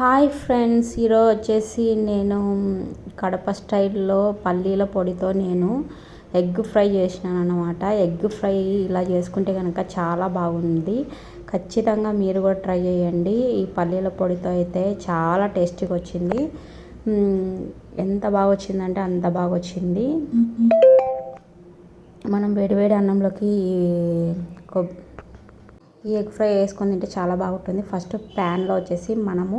Hi friends ఈరోజు వచ్చేసి నేను కడప స్టైల్లో పల్లీల పొడితో నేను ఎగ్ ఫ్రై చేసినాను అనమాట ఎగ్ ఫ్రై ఇలా చేసుకుంటే కనుక చాలా బాగుంది. ఖచ్చితంగా మీరు కూడా ట్రై చేయండి. ఈ పల్లీల పొడితో అయితే చాలా టేస్టీగా వచ్చింది. ఎంత బాగా వచ్చిందంటే అంత బాగా వచ్చింది. మనం వేడివేడి అన్నంలోకి ఈ ఎగ్ ఫ్రై వేసుకొని తింటే చాలా బాగుంటుంది. ఫస్ట్ ప్యాన్లో వచ్చేసి మనము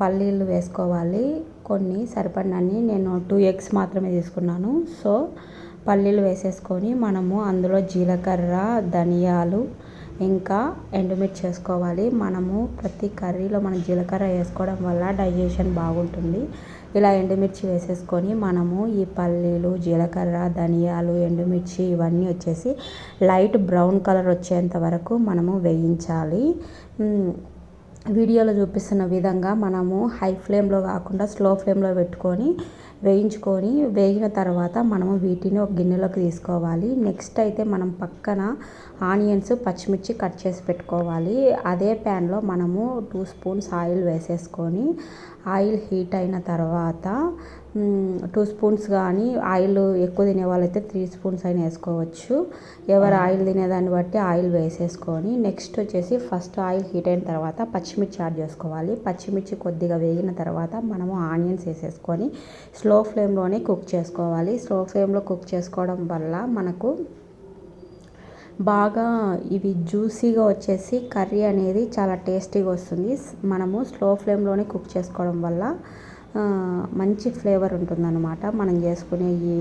పల్లీలు వేసుకోవాలి. కొన్ని సరిపడినన్ని నేను టూ ఎగ్స్ మాత్రమే తీసుకున్నాను. సో పల్లీలు వేసేసుకొని మనము అందులో జీలకర్ర ధనియాలు ఇంకా ఎండుమిర్చి వేసుకోవాలి. మనము ప్రతి కర్రీలో మనం జీలకర్ర వేసుకోవడం వల్ల డైజెషన్ బాగుంటుంది. ఇలా ఎండుమిర్చి వేసేసుకొని మనము ఈ పల్లీలు జీలకర్ర ధనియాలు ఎండుమిర్చి ఇవన్నీ వచ్చేసి లైట్ బ్రౌన్ కలర్ వచ్చేంత వరకు మనము వేయించాలి. వీడియోలో చూపిస్తున్న విధంగా మనము హై ఫ్లేమ్లో కాకుండా స్లో ఫ్లేమ్లో పెట్టుకొని వేయించుకొని వేగిన తర్వాత మనము వీటిని ఒక గిన్నెలోకి తీసుకోవాలి. నెక్స్ట్ అయితే మనం పక్కన ఆనియన్స్ పచ్చిమిర్చి కట్ చేసి పెట్టుకోవాలి. అదే ప్యాన్లో మనము టూ స్పూన్స్ ఆయిల్ వేసేసుకొని ఆయిల్ హీట్ అయిన తర్వాత టూ స్పూన్స్ కానీ ఆయిల్ ఎక్కువ తినే వాళ్ళైతే త్రీ స్పూన్స్ అయినా వేసుకోవచ్చు. ఎవరు ఆయిల్ తినేదాన్ని బట్టి ఆయిల్ వేసేసుకొని నెక్స్ట్ వచ్చేసి ఫస్ట్ ఆయిల్ హీట్ అయిన తర్వాత పచ్చిమిర్చి యాడ్ చేసుకోవాలి. పచ్చిమిర్చి కొద్దిగా వేగిన తర్వాత మనము ఆనియన్స్ వేసేసుకొని స్లో ఫ్లేమ్లోనే కుక్ చేసుకోవాలి. స్లో ఫ్లేమ్లో కుక్ చేసుకోవడం వల్ల మనకు బాగా ఇవి జ్యూసీగా వచ్చేసి కర్రీ అనేది చాలా టేస్టీగా వస్తుంది. మనము స్లో ఫ్లేమ్లోనే కుక్ చేసుకోవడం వల్ల మంచి ఫ్లేవర్ ఉంటుందన్నమాట. మనం చేసుకునే ఈ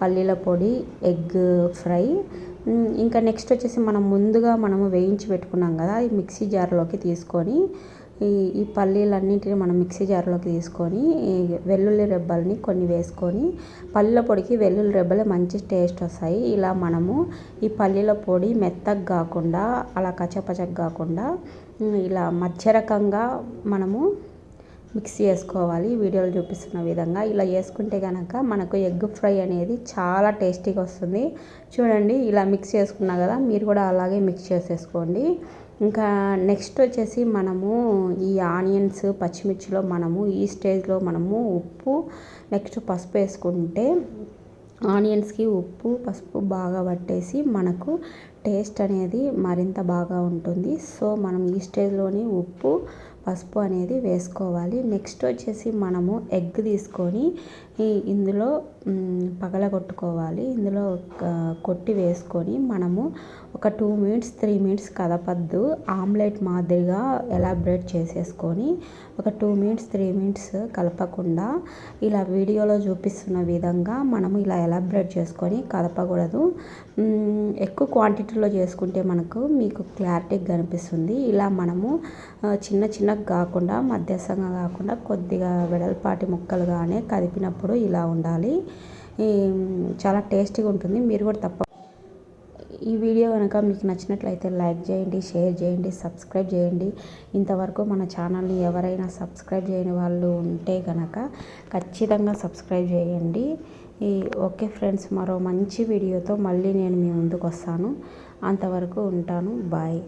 పల్లీల పొడి ఎగ్ ఫ్రై. ఇంకా నెక్స్ట్ వచ్చేసి మనం ముందుగా మనము వేయించి పెట్టుకున్నాం కదా ఈ మిక్సీ జార్లోకి తీసుకొని ఈ ఈ పల్లీలన్నింటినీ మనం మిక్సీ జార్లోకి తీసుకొని వెల్లుల్లి రెబ్బల్ని కొన్ని వేసుకొని పల్లీల పొడికి వెల్లుల్లి రెబ్బలు మంచి టేస్ట్ వస్తాయి. ఇలా మనము ఈ పల్లీల పొడి మెత్తగా కాకుండా అలా కచ్చపచగా కాకుండా ఇలా మధ్య రకంగా మనము మిక్స్ చేసుకోవాలి వీడియోలో చూపిస్తున్న విధంగా ఇలా చేసుకుంటే కనుక మనకు ఎగ్ ఫ్రై అనేది చాలా టేస్టీగా వస్తుంది. చూడండి ఇలా మిక్స్ చేసుకున్నా కదా మీరు కూడా అలాగే మిక్స్ చేసేసుకోండి. ఇంకా నెక్స్ట్ వచ్చేసి మనము ఈ ఆనియన్స్ పచ్చిమిర్చిలో మనము ఈ స్టేజ్లో మనము ఉప్పు నెక్స్ట్ పసుపు వేసుకుంటే ఆనియన్స్కి ఉప్పు పసుపు బాగా పట్టేసి మనకు టేస్ట్ అనేది మరింత బాగా ఉంటుంది. సో మనం ఈ స్టేజ్లోని ఉప్పు పసుపు అనేది వేసుకోవాలి. నెక్స్ట్ వచ్చేసి మనము ఎగ్ తీసుకొని ఇందులో పగలగొట్టుకోవాలి. ఇందులో కొట్టి వేసుకొని మనము ఒక టూ మినిట్స్ త్రీ మినిట్స్ కదపద్దు. ఆమ్లెట్ మాదిరిగా ఎలాబరేట్ చేసేసుకొని ఒక టూ మినిట్స్ త్రీ మినిట్స్ కలపకుండా ఇలా వీడియోలో చూపిస్తున్న విధంగా మనము ఇలా ఎలాబరేట్ చేసుకొని కలపకూడదు ఎక్కువ క్వాంటిటీలో చేసుకుంటే మనకు మీకు క్లారిటీగా కనిపిస్తుంది. ఇలా మనము చిన్న చిన్న కాకుండా మధ్యస్థంగా కాకుండా కొద్దిగా వెడల్పాటి ముక్కలుగానే కదిపినప్పుడు ఇలా ఉండాలి. చాలా టేస్టీగా ఉంటుంది. మీరు కూడా తప్ప ఈ వీడియో కనుక మీకు నచ్చినట్లయితే లైక్ చేయండి షేర్ చేయండి సబ్స్క్రైబ్ చేయండి. ఇంతవరకు మన ఛానల్ని ఎవరైనా సబ్స్క్రైబ్ చేయని వాళ్ళు ఉంటే కనుక ఖచ్చితంగా సబ్స్క్రైబ్ చేయండి. ఈ ఓకే ఫ్రెండ్స్ మరో మంచి వీడియోతో మళ్ళీ నేను మీ ముందుకు వస్తాను. అంతవరకు ఉంటాను. బాయ్.